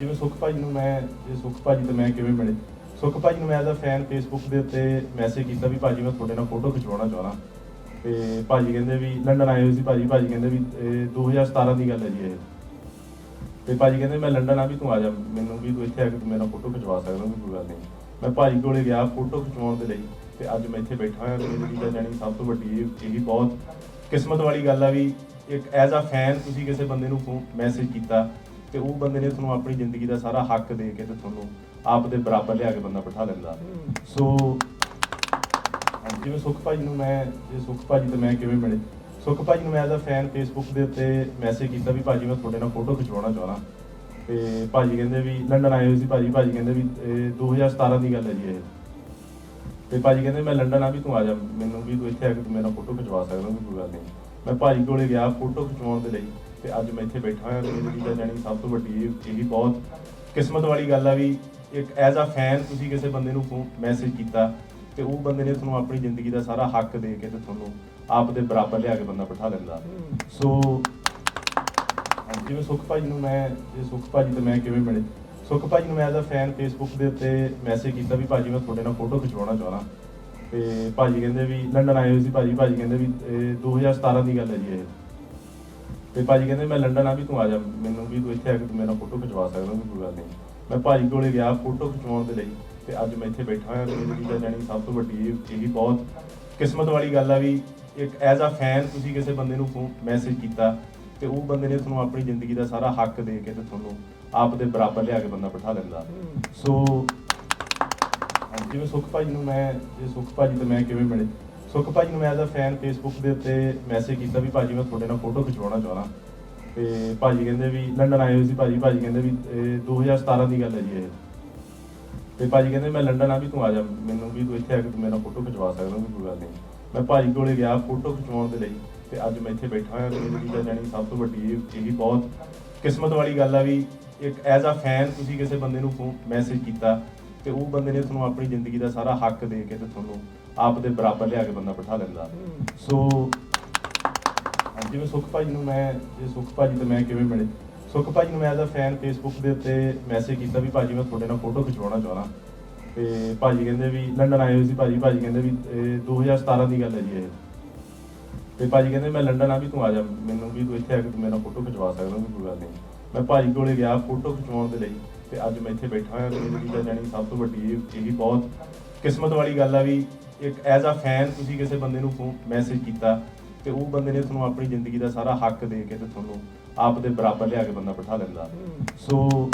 ਜਿਵੇਂ ਸੁਖ ਭਾਜੀ ਨੂੰ ਮੈਂ, ਜੇ ਸੁਖ ਭਾਜੀ ਤੇ ਮੈਂ ਕਿਵੇਂ ਮਿਲੇ ਸੁਖ ਭਾਜੀ ਨੂੰ ਮੈਂ ਐਜ਼ ਅ ਫੈਨ ਫੇਸਬੁੱਕ ਦੇ ਉੱਤੇ ਮੈਸੇਜ ਕੀਤਾ ਵੀ ਭਾਜੀ ਮੈਂ ਤੁਹਾਡੇ ਨਾਲ ਫੋਟੋ ਖਿਚਵਾਉਣਾ ਚਾਹਣਾ ਤੇ ਭਾਜੀ ਕਹਿੰਦੇ ਵੀ, ਲੰਡਨ ਆਏ ਹੋਏ ਸੀ ਭਾਜੀ ਭਾਜੀ ਕਹਿੰਦੇ ਵੀ, ਇਹ 2017 ਦੀ ਗੱਲ ਹੈ ਜੀ ਇਹ। ਤੇ ਭਾਜੀ ਕਹਿੰਦੇ ਮੈਂ ਲੰਡਨ ਆ ਵੀ ਤੂੰ ਆ ਜਾ, ਮੈਨੂੰ ਵੀ ਤੂੰ ਇੱਥੇ ਆ ਕੇ ਤੂੰ ਮੇਰਾ ਫੋਟੋ ਖਿਚਵਾ ਸਕਦਾ ਵੀ ਕੋਈ ਗੱਲ ਨਹੀਂ। ਮੈਂ ਭਾਜੀ ਕੋਲੇ ਗਿਆ ਫੋਟੋ ਖਿਚਵਾਉਣ ਦੇ ਲਈ ਤੇ ਅੱਜ ਮੈਂ ਇੱਥੇ ਬੈਠਾ ਹਾਂ ਤੇ ਮੇਰੀ ਤਾਂ ਜਾਣੀ ਸਭ ਤੋਂ ਵੱਡੀ ਇਹ, ਇਹੀ ਬਹੁਤ ਕਿਸਮਤ ਵਾਲੀ ਗੱਲ ਆ ਵੀ ਇੱਕ ਐਜ਼ ਅ ਫੈਨ ਤੁਸੀਂ ਕਿਸੇ ਬੰਦੇ ਨੂੰ ਮੈਸੇਜ ਕੀਤਾ ਤੇ ਉਹ ਬੰਦੇ ਨੇ ਤੁਹਾਨੂੰ ਆਪਣੀ ਜ਼ਿੰਦਗੀ ਦਾ ਸਾਰਾ ਹੱਕ ਦੇ ਕੇ ਤੇ ਤੁਹਾਨੂੰ ਆਪ ਦੇ ਬਰਾਬਰ ਲਿਆ ਕੇ ਬੰਦਾ ਬਿਠਾ ਲੈਂਦਾ ਸੋ ਜਿਵੇਂ ਸੁਖ ਭਾਜੀ ਨੂੰ ਮੈਂ, ਜੇ ਸੁਖ ਭਾਜੀ ਤੇ ਮੈਂ ਕਿਵੇਂ ਮਿਲੇ? ਸੁਖ ਭਾਜੀ ਨੂੰ ਮੈਂ ਐਜ਼ ਅ ਫੈਨ ਫੇਸਬੁੱਕ ਦੇ ਉੱਤੇ ਮੈਸੇਜ ਕੀਤਾ ਵੀ ਭਾਜੀ ਮੈਂ ਤੁਹਾਡੇ ਨਾਲ ਫੋਟੋ ਖਿਚਵਾਉਣਾ ਚਾਹਣਾ ਤੇ ਭਾਜੀ ਕਹਿੰਦੇ ਵੀ, ਲੰਡਨ ਆਏ ਹੋਏ ਸੀ ਭਾਜੀ ਭਾਜੀ ਕਹਿੰਦੇ ਵੀ 2017 ਦੀ ਗੱਲ ਹੈ ਜੀ ਇਹ। ਤੇ ਭਾਜੀ ਕਹਿੰਦੇ, ਮੈਂ ਲੰਡਨ ਆ ਵੀ ਤੂੰ ਆ ਜਾ, ਮੈਨੂੰ ਵੀ ਤੂੰ ਇੱਥੇ ਆ ਕੇ ਤੂੰ ਮੇਰੇ ਫੋਟੋ ਖਿਚਵਾ ਸਕਦਾ, ਕੋਈ ਗੱਲ ਨਹੀਂ। ਮੈਂ ਭਾਜੀ ਕੋਲੇ ਗਿਆ ਫੋਟੋ ਖਿਚਵਾਉਣ ਦੇ ਲਈ। ਤੇ ਅੱਜ ਮੈਂ ਇੱਥੇ ਬੈਠਾ ਹਾਂ ਤੇ ਮੇਰੀ ਤਾਂ ਜਾਣੀ ਸਭ ਤੋਂ ਵੱਡੀ ਇਹ, ਇਹੀ ਬਹੁਤ ਕਿਸਮਤ ਵਾਲੀ ਗੱਲ ਆ ਵੀ ਇੱਕ ਐਜ਼ ਅ ਫੈਨ ਤੁਸੀਂ ਕਿਸੇ ਬੰਦੇ ਨੂੰ ਮੈਸੇਜ ਕੀਤਾ ਤੇ ਉਹ ਬੰਦੇ ਨੇ ਤੁਹਾਨੂੰ ਆਪਣੀ ਜ਼ਿੰਦਗੀ ਦਾ ਸਾਰਾ ਹੱਕ ਦੇ ਕੇ ਤੇ ਤੁਹਾਨੂੰ ਆਪ ਦੇ ਬਰਾਬਰ ਲਿਆ ਕੇ ਬੰਦਾ ਬਿਠਾ ਲੈਂਦਾ ਸੋ ਜਿਵੇਂ ਸੁਖ ਭਾਜੀ ਨੂੰ ਮੈਂ, ਜੇ ਸੁਖ ਭਾਜੀ ਤੇ ਮੈਂ ਕਿਵੇਂ ਮਿਲੇ? ਸੁਖ ਭਾਜੀ ਨੂੰ ਮੈਂ ਐਜ਼ ਅ ਫੈਨ ਫੇਸਬੁੱਕ ਦੇ ਉੱਤੇ ਮੈਸੇਜ ਕੀਤਾ ਵੀ ਭਾਜੀ ਮੈਂ ਤੁਹਾਡੇ ਨਾਲ ਫੋਟੋ ਖਿਚਵਾਉਣਾ ਚਾਹਣਾ ਤੇ ਭਾਜੀ ਕਹਿੰਦੇ ਵੀ, ਲੰਡਨ ਆਏ ਹੋਏ ਸੀ ਭਾਜੀ ਭਾਜੀ ਕਹਿੰਦੇ ਵੀ, ਇਹ 2017 ਦੀ ਗੱਲ ਹੈ ਜੀ ਇਹ। ਤੇ ਭਾਜੀ ਕਹਿੰਦੇ ਮੈਂ ਲੰਡਨ ਆ ਵੀ ਤੂੰ ਆ ਜਾ ਮੈਨੂੰ ਵੀ ਤੂੰ ਇੱਥੇ ਆ ਕੇ ਤੂੰ ਮੇਰੇ ਫੋਟੋ ਖਿਚਵਾ ਸਕਦਾ ਵੀ ਕੋਈ ਗੱਲ ਨਹੀਂ। ਮੈਂ ਭਾਜੀ ਕੋਲੇ ਗਿਆ ਫੋਟੋ ਖਿਚਵਾਉਣ ਦੇ ਲਈ ਤੇ ਅੱਜ ਮੈਂ ਇੱਥੇ ਬੈਠਾ ਹਾਂ ਤੇ ਮੇਰੀ ਤਾਂ ਜਾਣੀ ਸਭ ਤੋਂ ਵੱਡੀ ਇਹ ਇਹੀ ਬਹੁਤ ਕਿਸਮਤ ਵਾਲੀ ਗੱਲ ਆ ਵੀ ਇੱਕ ਐਜ਼ ਅ ਫੈਨ ਤੁਸੀਂ ਕਿਸੇ ਬੰਦੇ ਨੂੰ ਮੈਸੇਜ ਕੀਤਾ ਤੇ ਉਹ ਬੰਦੇ ਨੇ ਤੁਹਾਨੂੰ ਆਪਣੀ ਜ਼ਿੰਦਗੀ ਦਾ ਸਾਰਾ ਹੱਕ ਦੇ ਕੇ ਤੇ ਤੁਹਾਨੂੰ ਆਪ ਦੇ ਬਰਾਬਰ ਲਿਆ ਕੇ ਬੰਦਾ ਬਿਠਾ ਲੈਂਦਾ ਸੋ ਜਿਵੇਂ ਸੁਖ ਭਾਜੀ ਨੂੰ ਮੈਂ ਜੇ ਸੁਖ ਭਾਜੀ ਤੇ ਮੈਂ ਕਿਵੇਂ ਮਿਲੇ? ਸੁਖ ਭਾਜੀ ਨੂੰ ਮੈਂ ਐਜ਼ ਅ ਫੈਨ ਫੇਸਬੁੱਕ ਦੇ ਉੱਤੇ ਮੈਸੇਜ ਕੀਤਾ ਵੀ ਭਾਜੀ ਮੈਂ ਤੁਹਾਡੇ ਨਾਲ ਫੋਟੋ ਖਿਚਵਾਉਣਾ ਚਾਹਣਾ ਤੇ ਭਾਜੀ ਕਹਿੰਦੇ ਵੀ ਲੰਡਨ ਆਏ ਹੋਏ ਸੀ ਭਾਜੀ ਭਾਜੀ ਕਹਿੰਦੇ ਵੀ, ਇਹ 2017 ਦੀ ਗੱਲ ਹੈ ਜੀ ਇਹ। ਤੇ ਭਾਜੀ ਕਹਿੰਦੇ ਮੈਂ ਲੰਡਨ ਆ ਵੀ ਤੂੰ ਆ ਜਾ, ਮੈਨੂੰ ਵੀ ਤੂੰ ਇੱਥੇ ਆ ਕੇ ਤੂੰ ਮੇਰੇ ਨਾਲ ਫੋਟੋ ਖਿਚਵਾ ਸਕਦਾ ਵੀ ਕੋਈ ਗੱਲ ਨਹੀਂ। ਮੈਂ ਭਾਜੀ ਕੋਲੇ ਗਿਆ ਫੋਟੋ ਖਿਚਵਾਉਣ ਦੇ ਲਈ ਤੇ ਅੱਜ ਮੈਂ ਇੱਥੇ ਬੈਠਾ ਹਾਂ ਤੇ ਮੇਰੀ ਤਾਂ ਜਾਣੀ ਸਭ ਤੋਂ ਵੱਡੀ ਇਹ, ਇਹੀ ਬਹੁਤ ਕਿਸਮਤ ਵਾਲੀ ਗੱਲ ਆ ਵੀ ਇੱਕ ਐਜ਼ ਅ ਫੈਨ ਤੁਸੀਂ ਕਿਸੇ ਬੰਦੇ ਨੂੰ ਮੈਸੇਜ ਕੀਤਾ ਤੇ ਉਹ ਬੰਦੇ ਨੇ ਤੁਹਾਨੂੰ ਆਪਣੀ ਜ਼ਿੰਦਗੀ ਦਾ ਸਾਰਾ ਹੱਕ ਦੇ ਕੇ ਤੇ ਤੁਹਾਨੂੰ ਆਪ ਦੇ ਬਰਾਬਰ ਲਿਆ ਕੇ ਬੰਦਾ ਬਿਠਾ ਲੈਂਦਾ। ਸੋ ਹਾਂਜੀ, ਜਿਵੇਂ ਸੁਖ ਭਾਜੀ ਨੂੰ ਮੈਂ ਜੇ ਸੁਖ ਭਾਜੀ ਤੇ ਮੈਂ ਕਿਵੇਂ ਮਿਲੇ? ਸੁਖ ਭਾਜੀ ਨੂੰ ਮੈਂ ਐਜ਼ ਅ ਫੈਨ ਫੇਸਬੁੱਕ ਦੇ ਉੱਤੇ ਮੈਸੇਜ ਕੀਤਾ ਵੀ ਭਾਜੀ ਮੈਂ ਤੁਹਾਡੇ ਨਾਲ ਫੋਟੋ ਖਿਚਵਾਉਣਾ ਚਾਹਣਾ ਤੇ ਭਾਜੀ ਕਹਿੰਦੇ ਵੀ ਲੰਡਨ ਆਏ ਹੋਏ ਸੀ ਭਾਜੀ ਭਾਜੀ ਕਹਿੰਦੇ ਵੀ 2017 ਦੀ ਗੱਲ ਹੈ ਜੀ ਇਹ। ਤੇ ਭਾਜੀ ਕਹਿੰਦੇ ਮੈਂ ਲੰਡਨ ਆ ਵੀ ਤੂੰ ਆ ਜਾ ਮੈਨੂੰ ਵੀ ਤੂੰ ਇੱਥੇ ਆ ਕੇ ਤੂੰ ਮੇਰਾ ਫੋਟੋ ਖਿਚਵਾ ਸਕਦਾ ਕੋਈ ਗੱਲ ਨਹੀਂ। ਮੈਂ ਭਾਜੀ ਕੋਲੇ ਗਿਆ ਫੋਟੋ ਖਿਚਵਾਉਣ ਦੇ ਲਈ ਤੇ ਅੱਜ ਮੈਂ ਇੱਥੇ ਬੈਠਾ ਹਾਂ ਤੇ ਮੇਰੀ ਤਾਂ ਜਾਣੀ ਸਭ ਤੋਂ ਵੱਡੀ ਇਹ ਇਹੀ ਬਹੁਤ ਕਿਸਮਤ ਵਾਲੀ ਗੱਲ ਆ ਵੀ ਇੱਕ ਐਜ਼ ਅ ਫੈਨ ਤੁਸੀਂ ਕਿਸੇ ਬੰਦੇ ਨੂੰ ਮੈਸੇਜ ਕੀਤਾ ਤੇ ਉਹ ਬੰਦੇ ਨੇ ਤੁਹਾਨੂੰ ਆਪਣੀ ਜ਼ਿੰਦਗੀ ਦਾ ਸਾਰਾ ਹੱਕ ਦੇ ਕੇ ਤੇ ਤੁਹਾਨੂੰ ਆਪ ਦੇ ਬਰਾਬਰ ਲਿਆ ਕੇ ਬੰਦਾ ਬਿਠਾ ਲੈਂਦਾ। ਸੋ